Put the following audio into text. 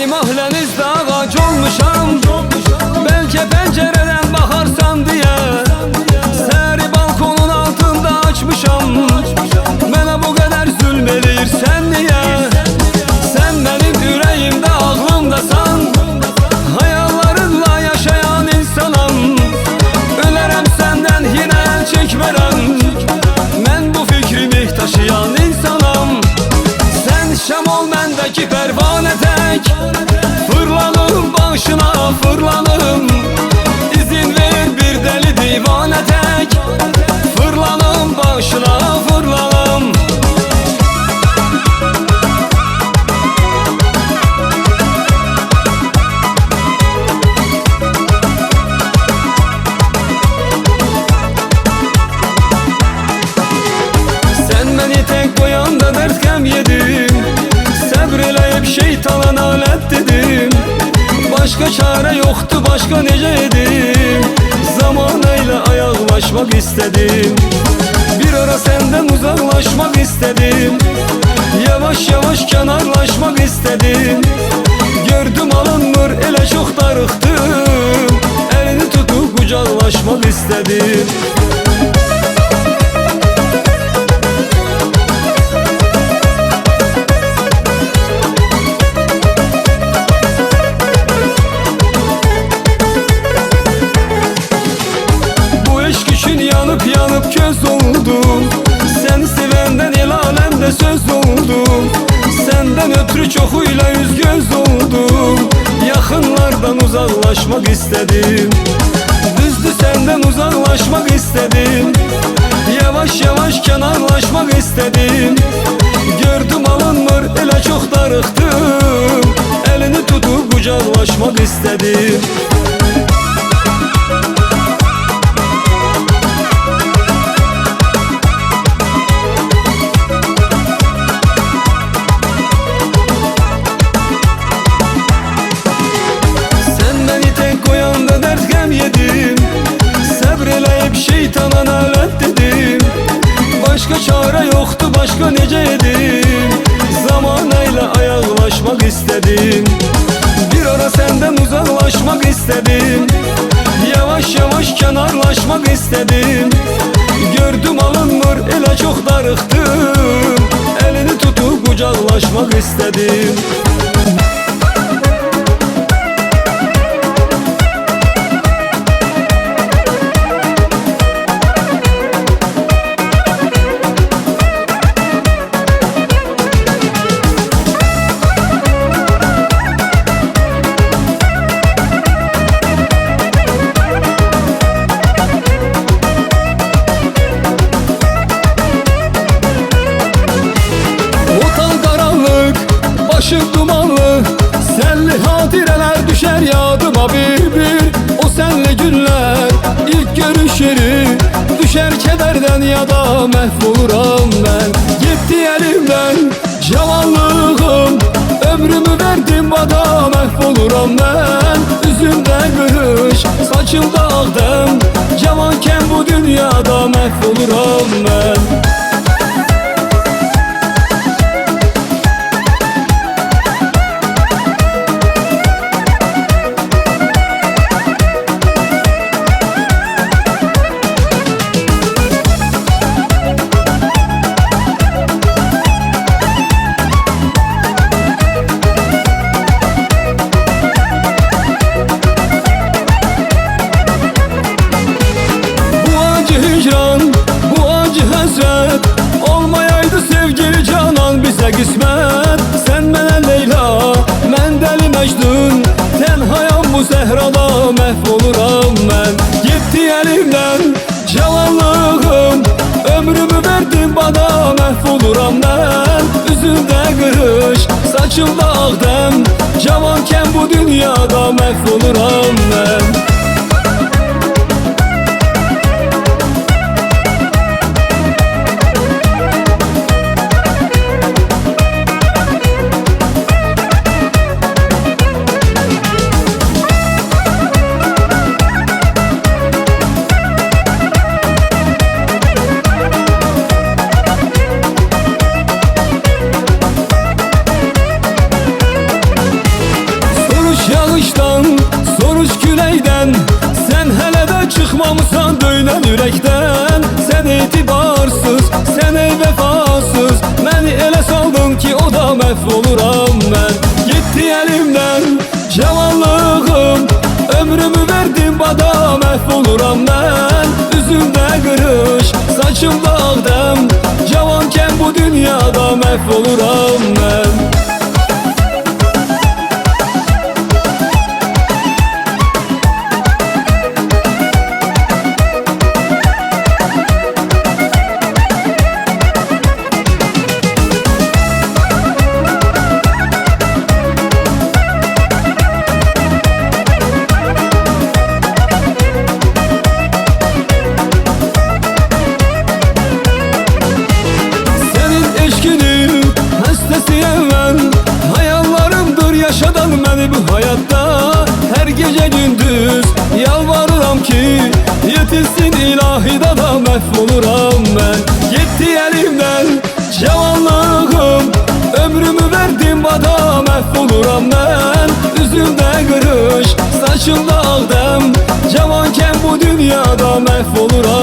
Elim ahlenizde ağac olmuşam. Belki pencereden bakarsan diye Seri balkonun altında açmışam. Bana bu kadar zulmedirsen tek Fırlanım başına Sen beni tek koyanda dert kem yedim Sabrileyip şeytana dedim Başka çare yoktu başka nece edim Zamanıyla ayaklaşmak istedim. Bir ara senden uzaklaşmak istedim. Yavaş yavaş kenarlaşmak istedim. Gördüm alınmır ele çok darıktım Elini tutup kucaklaşmak istedim uzaklaşmak istedim. Düzdü senden uzaklaşmak istedim. Yavaş yavaş kenarlaşmak istedim. Gördüm alınmır ele çok darıktım Elini tutup kucaklaşmak istedim yoktu başka nece edim Zamanıyla ayaklaşmak istedim Bir ara senden uzaklaşmak istedim Yavaş yavaş kenarlaşmak istedim Gördüm alınmır ele çok darıktım Elini tutup kucaklaşmak istedim başı dumanlı Senli hadireler düşer yadıma bir bir O senli günler, ilk görüşleri Düşer kederden ya da mahvoluram ben. Gitti elimden cavanlığım Ömrümü verdim bana mahvoluram ben. Üzümde kırış, saçımda ağdem Cavanken bu dünyada mahvoluram ben bu zehrada mahvoluram ben. Gitti elimden cavanlığım Ömrümü verdin bana mahvoluram ben. Üzümde kırış, saçımda ağdem Cavanken bu dünyada mahvoluram ben yürekten Sen itibarsız, sen ey vefasız. Beni ele saldın ki o da mahvoluram ben Gitti elimden cavanlığım Ömrümü verdim bana mahvoluram ben Üzümde kırış, saçımda ağdam Cavanken bu dünyada ben kırış